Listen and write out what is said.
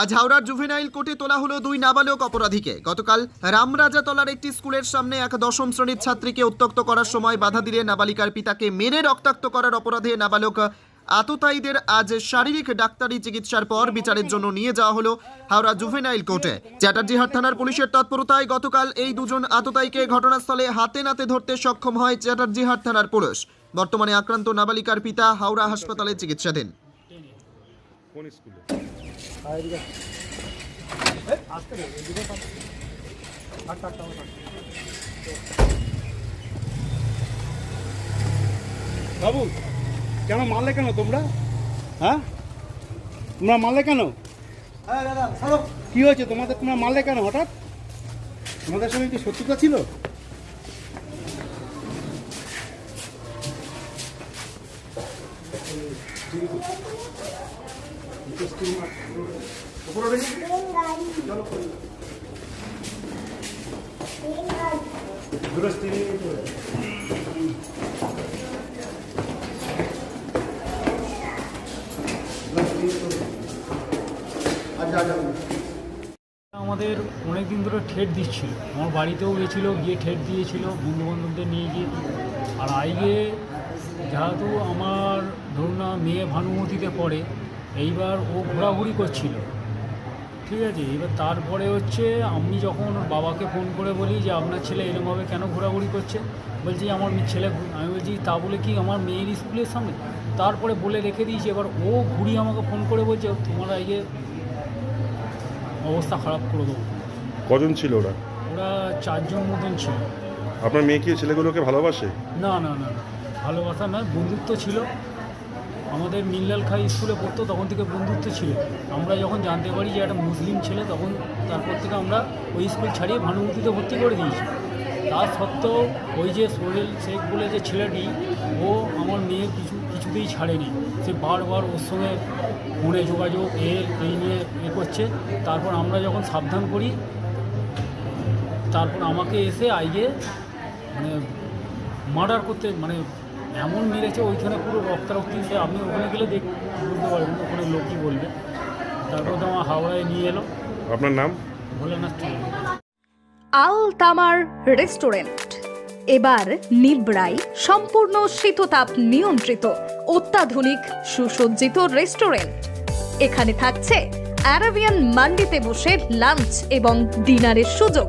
আজ হাওড়ার জুভেনাইল কোর্টে তোলা হলো দুই নাবালক অপরাধীকে। গতকাল রামরাজাতলার একটি স্কুলের সামনে এক দশম শ্রেণির ছাত্রীকে উত্তক্ত করার সময় বাধা দিলে নাবালিকার পিতাকে মেরে রক্তাক্ত করার অপরাধে নাবালক আততায়ীদের আজ শারীরিক ডাক্তারি চিকিৎসার পর বিচারের জন্য নিয়ে যাওয়া হলো হাওড়া জুভেনাইল কোর্টে। চ্যাটার্জিহাট থানার পুলিশের তৎপরতায় গতকাল এই দুজন আততায়ীকে ঘটনাস্থলে হাতে নাতে ধরতে সক্ষম হয় চ্যাটার্জিহাট থানার পুলিশ। বর্তমানে আক্রান্ত নাবালিকার পিতা হাওড়া হাসপাতালে চিকিৎসাধীন। কোন স্কুলে? বাবু, কেন মারলে কেন তোমরা? হ্যাঁ? তোমরা মারলে কেন? কি হয়েছে? তোমাদের তোমরা মারলে কেন হঠাৎ? তোমাদের সঙ্গে কি শত্রুতা ছিল? আমাদের অনেক দিন ধরে ঠেট দিচ্ছিল। আমার বাড়িতেও গেছিল, গিয়ে ঠেট দিয়েছিল বন্ধু বান্ধবদের নিয়ে গিয়ে। আর আইগে যেহেতু আমার, ধরুন না, মেয়ে ভানুমতিতে পড়ে এইবার ও ঘোরাঘুরি করছিল। ঠিক আছে? এবার তারপরে হচ্ছে আমি যখন ওর বাবাকে ফোন করে বলি যে আপনার ছেলে এরমভাবে কেন ঘোরাঘুরি করছে? বলছি আমার ছেলে আমি বলছি তা বলে কি আমার মেয়ের স্কুলের সামনে? তারপরে বলে রেখে দিয়েছি এবার ও ঘুরিয়ে আমাকে ফোন করে বলছে তোমার আইগে অবস্থা খারাপ করে দেবো। কজন ছিল ওরা? ওরা চারজন মতন ছিল। আপনার মেয়ে কি ছেলেগুলোকে ভালোবাসে? না না না না। ভালোবাসা নয় বন্ধুত্ব ছিল। আমাদের মিল্লাল খাই স্কুলে পড়তো, তখন থেকে বন্ধুত্ব ছিল। আমরা যখন জানতে পারি যে একটা মুসলিম ছেলে, তখন তারপর থেকে আমরা ওই স্কুল ছাড়িয়ে ভানুমতিতে ভর্তি করে দিয়েছি। তার সত্ত্বেও ওই যে সোহেল শেখ বলে যে ছেলেটি, ও আমার মেয়ে কিছু, কিছুতেই ছাড়েনি। সে বারবার ওর সঙ্গে ফোনে যোগাযোগ, এ এই নিয়ে এ করছে। তারপর আমরা যখন সাবধান করি, তারপর আমাকে এসে আইয়ে মানে মার্ডার করতে মানে এমন মেরেছে ওইখানে পুরো রক্তারক্তি সে আপনি ওখানে গেলে দেখ বুঝতে পারবেন ওখানে লোকই বলবে। তারপর তো আমার হাওড়ায় নিয়ে এলো। আপনার নাম? চলবে আল তামার রেস্টুরেন্ট। এবার নিবড়াই সম্পূর্ণ শীততাপ নিয়ন্ত্রিত অত্যাধুনিক সুসজ্জিত রেস্টুরেন্ট। এখানে থাকছে অ্যারাবিয়ান মান্ডিতে বসে লাঞ্চ এবং ডিনারের সুযোগ।